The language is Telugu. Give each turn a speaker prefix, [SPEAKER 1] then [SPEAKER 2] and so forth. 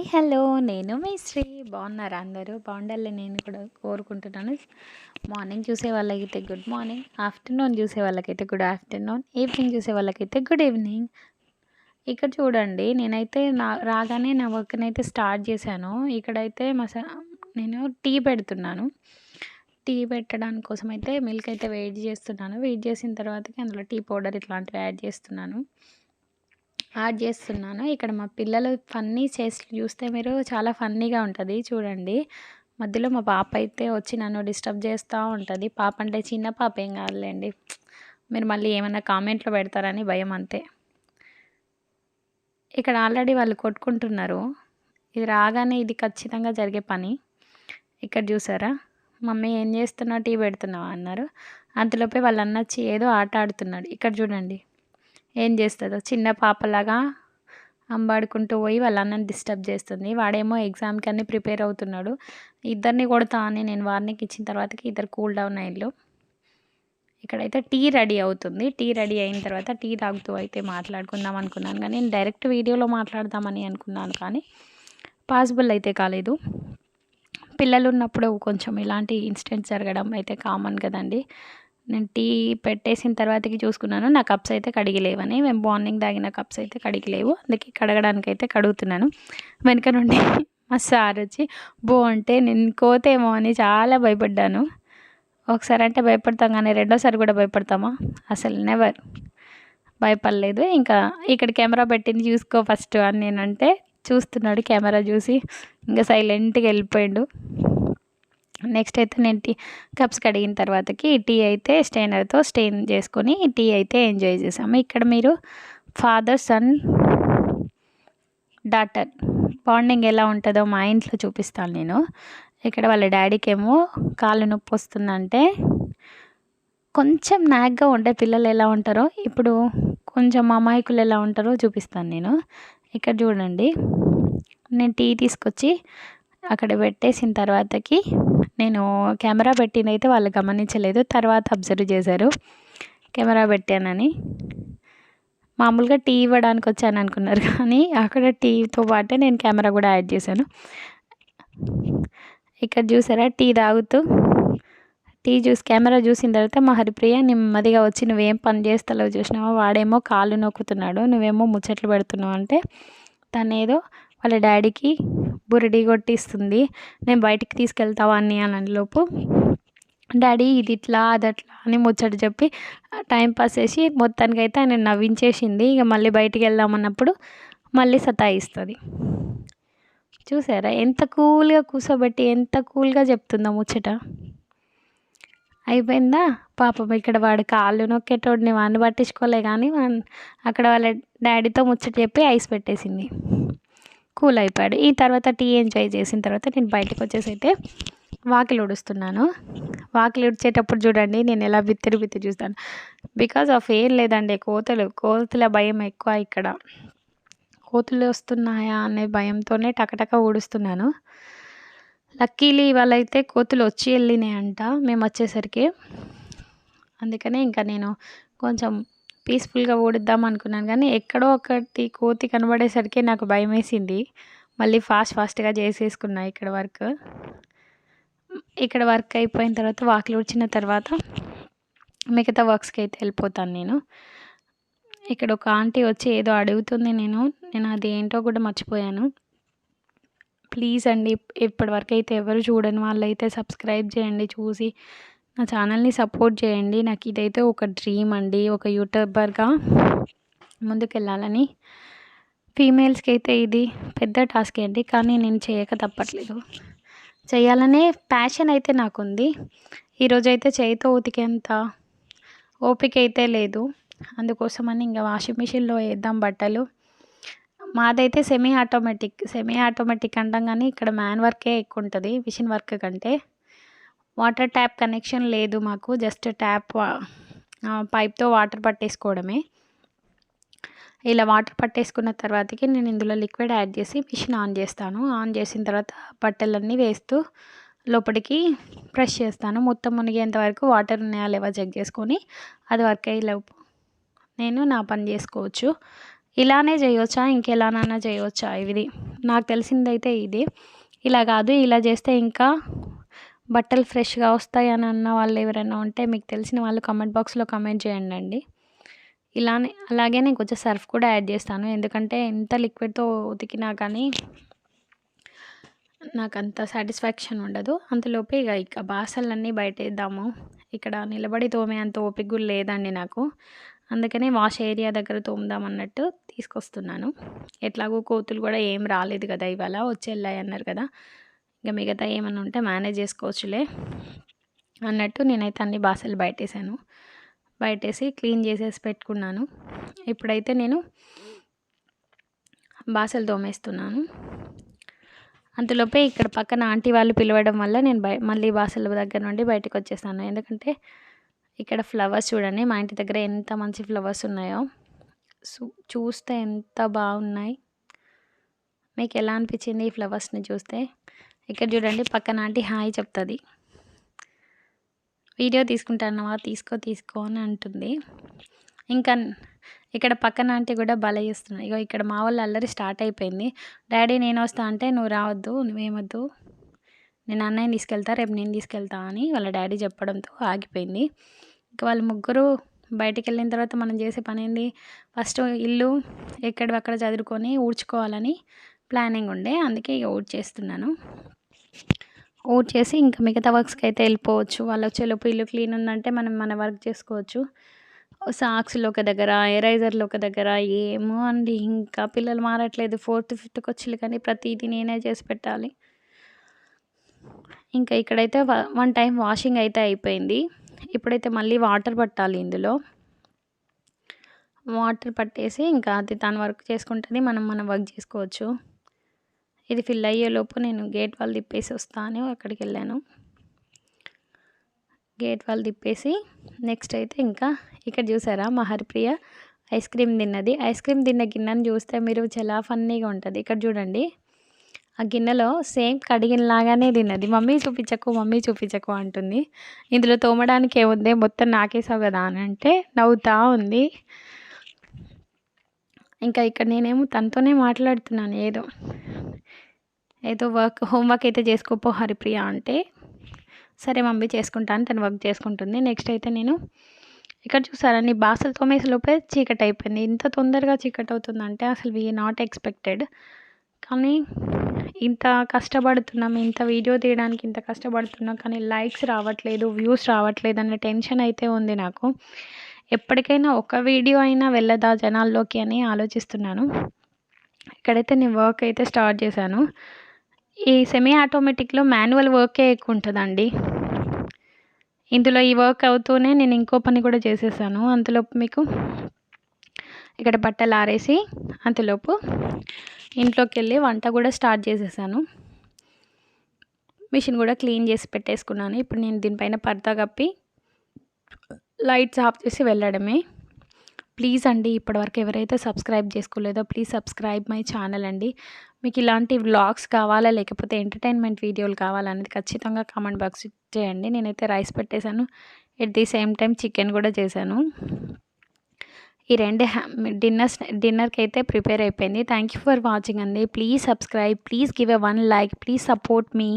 [SPEAKER 1] Hi hello. నేను మీ శ్రీ. బాగున్నారా అందరూ? బాగుండాలి నేను కూడా కోరుకుంటున్నాను. మార్నింగ్ చూసే వాళ్ళకైతే గుడ్ మార్నింగ్. ఆఫ్టర్నూన్ చూసే వాళ్ళకైతే గుడ్ ఆఫ్టర్నూన్. ఈవినింగ్ చూసే వాళ్ళకైతే గుడ్ ఈవినింగ్. ఇక్కడ చూడండి నేనైతే నా రాగానే నా వర్క్ని అయితే స్టార్ట్ చేశాను. ఇక్కడైతే మసా నేను టీ పెడుతున్నాను. టీ పెట్టడానికి కోసం అయితే మిల్క్ అయితే వెయిట్ చేస్తున్నాను. వెయిట్ చేసిన తర్వాతకి అందులో టీ పౌడర్ ఇట్లాంటివి యాడ్ చేస్తున్నాను. యాడ్ చేస్తున్నాను. ఇక్కడ మా పిల్లలు ఫన్నీ చేసి చూస్తే మీరు చాలా ఫన్నీగా ఉంటుంది చూడండి. మధ్యలో మా పాప అయితే వచ్చి నన్ను డిస్టర్బ్ చేస్తూ ఉంటుంది. పాప అంటే చిన్న పాప ఏం కాదులేండి. మీరు మళ్ళీ ఏమైనా కామెంట్లో పెడతారని భయం అంతే. ఇక్కడ ఆల్రెడీ వాళ్ళు కొట్టుకుంటున్నారు. ఇది రాగానే ఇది ఖచ్చితంగా జరిగే పని. ఇక్కడ చూసారా? మమ్మీ ఏం చేస్తున్నావు టీ పెడుతున్నావా అన్నారు. అంతలోపే వాళ్ళు అన్నచ్చి ఏదో ఆట ఆడుతున్నాడు. ఇక్కడ చూడండి. ఏం చేస్తుందో? చిన్న పాపలాగా అంబాడుకుంటూ పోయి వాళ్ళ అన్నని డిస్టర్బ్ చేస్తుంది. వాడేమో ఎగ్జామ్కి అన్నీ ప్రిపేర్ అవుతున్నాడు. ఇద్దరిని కొడతా అని నేను వార్నింగ్ ఇచ్చిన తర్వాతకి ఇద్దరు కూల్ డౌన్ అయ్యారు ఇక్కడైతే టీ రెడీ అవుతుంది. టీ రెడీ అయిన తర్వాత టీ తాగుతూ అయితే మాట్లాడుకుందాం అనుకున్నాను కానీ నేను డైరెక్ట్ వీడియోలో మాట్లాడదామని అనుకున్నాను కానీ పాసిబుల్ అయితే కాలేదు. పిల్లలు ఉన్నప్పుడు కొంచెం ఇలాంటి ఇన్సిడెంట్ జరగడం అయితే కామన్ కదండి. నేను టీ పెట్టేసిన తర్వాతకి చూసుకున్నాను. నా కప్స్ అయితే కడిగిలేవని. మేము మార్నింగ్ తాగిన కప్స్ అయితే కడిగిలేవు. అందుకే కడగడానికి అయితే కడుగుతున్నాను. వెనుక నుండి మా సార్ వచ్చి బో అంటే నేను కోతేమో అని చాలా భయపడ్డాను. ఒకసారి అంటే భయపడతాం కానీ రెండోసారి కూడా భయపడతామా? అసలు నెవర్ భయపడలేదు. ఇంకా ఇక్కడ కెమెరా పెట్టింది చూసుకో ఫస్ట్ అని నేనంటే చూస్తున్నాడు కెమెరా చూసి. ఇంకా సైలెంట్గా వెళ్ళిపోయాడు. నెక్స్ట్ అయితే నేను టీ కప్స్ కడిగిన తర్వాతకి టీ అయితే స్టెయినర్తో స్టెయిన్ చేసుకొని టీ అయితే ఎంజాయ్ చేసాము ఇక్కడ మీరు ఫాదర్ సన్ డాటర్ బాండింగ్ ఎలా ఉంటుందో మా ఇంట్లో చూపిస్తాను నేను. ఇక్కడ వాళ్ళ డాడీకి ఏమో కాళ్ళు నొప్పి వస్తుందంటే కొంచెం నాగ్గా ఉండే పిల్లలు ఎలా ఉంటారో ఇప్పుడు కొంచెం అమాయకులు ఎలా ఉంటారో చూపిస్తాను నేను. ఇక్కడ చూడండి. నేను టీ తీసుకొచ్చి అక్కడ పెట్టేసిన తర్వాతకి నేను కెమెరా పెట్టినైతే వాళ్ళు గమనించలేదు తర్వాత అబ్జర్వ్ చేశారు. కెమెరా పెట్టానని. మామూలుగా టీ ఇవ్వడానికి వచ్చాను అనుకున్నారు కానీ అక్కడ టీతో పాటే నేను కెమెరా కూడా యాడ్ చేశాను. ఇక్కడ చూసారా టీ తాగుతూ టీ చూసి కెమెరా చూసిన తర్వాత మా హరిప్రియ నెమ్మదిగా వచ్చి నువ్వేం పని చేస్తావో చూసినావో? వాడేమో కాళ్ళు నొక్కుతున్నాడు నువ్వేమో ముచ్చట్లు పెడుతున్నావు అంటే తను ఏదో వాళ్ళ డాడీకి బురడి కొట్టిస్తుంది. నేను బయటికి తీసుకెళ్తావా అని అని లోపు డాడీ ఇది ఇట్లా అది అట్లా అని ముచ్చట చెప్పి టైం పాస్ చేసి మొత్తానికి అయితే ఆయన నవ్వించేసింది. ఇక మళ్ళీ బయటికి వెళ్దామన్నప్పుడు మళ్ళీ సతాయిస్తుంది. చూసారా? ఎంత కూల్గా కూర్చోబెట్టి ఎంత కూల్గా చెప్తుందో ముచ్చట. అయిపోయిందా? పాపం ఇక్కడ వాడు కాళ్ళు నొక్కేటోడిని వాడిని పట్టించుకోలే కానీ అక్కడ వాళ్ళ డాడీతో ముచ్చట చెప్పి ఐస్ పెట్టేసింది. కూల్ అయిపోయాడు. ఈ తర్వాత టీ ఎంజాయ్ చేసిన తర్వాత నేను బయటకు వచ్చేసి అయితే వాకిలి ఉడుస్తున్నాను వాకిలి ఉడిచేటప్పుడు చూడండి నేను ఎలా బిత్తిరి బిత్తిరి చూస్తాను. బికాజ్ ఆఫ్ ఏం లేదండి కోతలు కోతుల భయం ఎక్కువ ఇక్కడ. కోతులు వస్తున్నాయా అనే భయంతోనే టకటక ఊడుస్తున్నాను. లక్కీలీ వాళ్ళైతే కోతులు వచ్చి వెళ్ళినాయంట మేము వచ్చేసరికి. అందుకనే ఇంకా నేను కొంచెం పీస్ఫుల్గా ఓడిద్దాం అనుకున్నాను కానీ ఎక్కడో ఒకటి కోతి కనబడేసరికి నాకు భయం వేసింది మళ్ళీ ఫాస్ట్ ఫాస్ట్గా చేసేసుకున్నా ఇక్కడ వర్క్. ఇక్కడ వర్క్ అయిపోయిన తర్వాత వాకిలి ఉడిచిన తర్వాత మిగతా వర్క్స్కి అయితే వెళ్ళిపోతాను నేను. ఇక్కడ ఒక ఆంటీ వచ్చి ఏదో అడుగుతుంది నేను నేను అది ఏంటో కూడా మర్చిపోయాను. ప్లీజ్ అండి ఇప్పటివరకు అయితే ఎవరు చూడని వాళ్ళైతే సబ్స్క్రైబ్ చేయండి చూసి నా ఛానల్ని సపోర్ట్ చేయండి. నాకు ఇదైతే ఒక డ్రీమ్ అండి. ఒక యూట్యూబర్గా ముందుకెళ్ళాలని. ఫీమేల్స్కి అయితే ఇది పెద్ద టాస్క్ అండి. కానీ నేను చేయక తప్పట్లేదు. చేయాలనే ప్యాషన్ అయితే నాకుంది. ఈరోజైతే చేయితో ఉతికేంత ఓపిక అయితే లేదు. అందుకోసమని ఇంకా వాషింగ్ మిషన్లో వేద్దాం బట్టలు. మాదైతే సెమీ ఆటోమేటిక్ సెమీ ఆటోమేటిక్ అంటాం కానీ ఇక్కడ మ్యాన్ వర్కే ఎక్కువ ఉంటుంది మిషన్ వర్క్ కంటే. వాటర్ ట్యాప్ కనెక్షన్ లేదు మాకు జస్ట్ ట్యాప్ పైప్తో వాటర్ పట్టేసుకోవడమే. ఇలా వాటర్ పట్టేసుకున్న తర్వాతకి నేను ఇందులో లిక్విడ్ యాడ్ చేసి మిషన్ ఆన్ చేస్తాను. ఆన్ చేసిన తర్వాత బట్టలన్నీ వేస్తూ లోపలికి ప్రెష్ చేస్తాను. మొత్తం మునిగేంత వరకు వాటర్ ఉన్నాయా లేవా చెక్ చేసుకొని అది వర్క్ అయ్యేలోపు నేను నా పని చేసుకోవచ్చు. ఇలానే చేయొచ్చా? ఇంకెలానైనా చేయొచ్చా? ఇది నాకు తెలిసిందైతే ఇది. ఇలా కాదు ఇలా చేస్తే ఇంకా బట్టలు ఫ్రెష్గా వస్తాయి అని అన్న వాళ్ళు ఎవరైనా ఉంటే మీకు తెలిసిన వాళ్ళు కమెంట్ బాక్స్లో కామెంట్ చేయండి అండి ఇలానే అలాగే నేను కొంచెం సర్ఫ్ కూడా యాడ్ చేస్తాను. ఎందుకంటే ఎంత లిక్విడ్తో ఉతికినా కానీ నాకు అంత సాటిస్ఫాక్షన్ ఉండదు. అంతలోపే ఇక ఇక బాసలన్నీ బయటేద్దాము. ఇక్కడ నిలబడి తోమే అంత ఓపిక కూడా లేదండి నాకు. అందుకనే వాష్ ఏరియా దగ్గర తోముదాం అన్నట్టు తీసుకొస్తున్నాను. ఎట్లాగో కోతులు కూడా ఏం రాలేదు కదా ఇవాళ వచ్చి వెళ్ళాయి అన్నారు కదా. ఇంకా మిగతా ఏమన్నా ఉంటే మేనేజ్ చేసుకోవచ్చులే అన్నట్టు నేనైతే అన్ని బాసలు బయటేసాను. బయటేసి క్లీన్ చేసేసి పెట్టుకున్నాను. ఇప్పుడైతే నేను బాసలు తోమేస్తున్నాను. అంతలోపే ఇక్కడ పక్కన ఆంటీ వాళ్ళు పిలవడం వల్ల నేను బయ మళ్ళీ బాసల దగ్గర నుండి బయటకు వచ్చేసాను ఎందుకంటే ఇక్కడ ఫ్లవర్స్ చూడండి మా ఇంటి దగ్గర ఎంత మంచి ఫ్లవర్స్ ఉన్నాయో. చూస్తే ఎంత బాగున్నాయి. మీకు ఎలా అనిపించింది ఈ ఫ్లవర్స్ని చూస్తే? ఇక్కడ చూడండి పక్కన ఆంటీ హాయ్ చెప్తుంది. వీడియో తీసుకుంటానవా? తీసుకో తీసుకో అని అంటుంది. ఇంకా ఇక్కడ పక్కన ఆంటీ కూడా భలే చేస్తున్నాయి ఇగో ఇక్కడ మా వాళ్ళు అల్లరి స్టార్ట్ అయిపోయింది. డాడీ నేను వస్తా అంటే నువ్వు రావద్దు నువ్వేమొద్దు. నేను అన్నయ్యని తీసుకెళ్తా రేపు నేను తీసుకెళ్తా అని వాళ్ళ డాడీ చెప్పడంతో ఆగిపోయింది. ఇంకా వాళ్ళు ముగ్గురు బయటికి వెళ్ళిన తర్వాత మనం చేసే పని ఏంది? ఫస్ట్ ఇల్లు ఎక్కడ అక్కడ చదువుకొని ఊడ్చుకోవాలని ప్లానింగ్ ఉండే. అందుకే ఇక ఊడ్చేస్తున్నాను. ఊడ్చేసి ఇంకా మిగతా వర్క్స్కి అయితే వెళ్ళిపోవచ్చు. వాళ్ళ చెలుపు ఇల్లు క్లీన్ ఉందంటే మనం మన వర్క్ చేసుకోవచ్చు. సాక్స్లో ఒక దగ్గర ఎరైజర్లు ఒక దగ్గర ఏమో అండి. ఇంకా పిల్లలు మారట్లేదు. ఫోర్త్ ఫిఫ్త్కి వచ్చి కానీ ప్రతిదీ నేనే చేసి పెట్టాలి. ఇంకా ఇక్కడైతే వన్ టైం వాషింగ్ అయితే అయిపోయింది. ఇప్పుడైతే మళ్ళీ వాటర్ పట్టాలి ఇందులో. వాటర్ పట్టేసి ఇంకా అది తను వర్క్ చేసుకుంటుంది. మనం మనం వర్క్ చేసుకోవచ్చు. ఇది ఫిల్ అయ్యేలోపు నేను గేట్ వాళ్ళు తిప్పేసి వస్తాను అక్కడికి వెళ్ళాను. గేట్ వాళ్ళు తిప్పేసి నెక్స్ట్ అయితే ఇంకా ఇక్కడ చూసారా మా హరిప్రియ ఐస్ క్రీమ్ తిన్నది. ఐస్ క్రీమ్ తిన్న గిన్నెను చూస్తే మీరు చాలా ఫన్నీగా ఉంటుంది. ఇక్కడ చూడండి. ఆ గిన్నెలో సేమ్ కడిగినలాగానే తిన్నది. మమ్మీ చూపించకు మమ్మీ చూపించకు అంటుంది. ఇందులో తోమడానికి ఏముంది? మొత్తం నాకేసావు కదా అని అంటే నవ్వుతా ఉంది. ఇంకా ఇక్కడ నేనేమో తనతోనే మాట్లాడుతున్నాను ఏదో. ఏదో వర్క్ హోంవర్క్ అయితే చేసుకోపో హరిప్రియ అంటే సరే మమ్మీ చేసుకుంటాను తను వర్క్ చేసుకుంటుంది. నెక్స్ట్ అయితే నేను ఇక్కడ చూసారా నీ బాసలు తోమేసలోపే చీకటి అయిపోయింది. ఇంత తొందరగా చీకటి అవుతుందంటే అసలు వీ నాట్ ఎక్స్పెక్టెడ్ కానీ ఇంత కష్టపడుతున్నాం ఇంత వీడియో తీయడానికి ఇంత కష్టపడుతున్నాం కానీ లైక్స్ రావట్లేదు వ్యూస్ రావట్లేదు అనే టెన్షన్ అయితే ఉంది నాకు. ఎప్పటికైనా ఒక వీడియో అయినా వెళ్ళదా జనాల్లోకి అని ఆలోచిస్తున్నాను. ఇక్కడైతే నేను వర్క్ అయితే స్టార్ట్ చేశాను. ఈ సెమీ ఆటోమేటిక్లో మాన్యువల్ వర్కే ఎక్కువ ఉంటుందండి. ఇందులో ఈ వర్క్ అవుతూనే నేను ఇంకో పని కూడా చేసేసాను. అంతలోపు మీకు ఇక్కడ బట్టలు ఆరేసి అంతలోపు ఇంట్లోకి వెళ్ళి వంట కూడా స్టార్ట్ చేసేసాను. మిషన్ కూడా క్లీన్ చేసి పెట్టేసుకున్నాను. ఇప్పుడు నేను దీనిపైన పర్దా కప్పి లైట్స్ ఆఫ్ చేసి వెళ్ళడమే. ప్లీజ్ అండి ఇప్పటివరకు ఎవరైతే సబ్స్క్రైబ్ చేసుకోలేదో ప్లీజ్ సబ్స్క్రైబ్ మై ఛానల్ అండి. మీకు ఇలాంటి వ్లాగ్స్ కావాలా లేకపోతే ఎంటర్టైన్మెంట్ వీడియోలు కావాలనేది ఖచ్చితంగా కామెంట్ బాక్స్ చేయండి. నేనైతే రైస్ పెట్టేశాను. At the same time chicken కూడా చేశాను. ఈ రెండు డిన్నర్స్ డిన్నర్కి అయితే ప్రిపేర్ అయిపోయింది. థ్యాంక్ యూ ఫర్ వాచింగ్ అండి. Please subscribe please give a one like please support me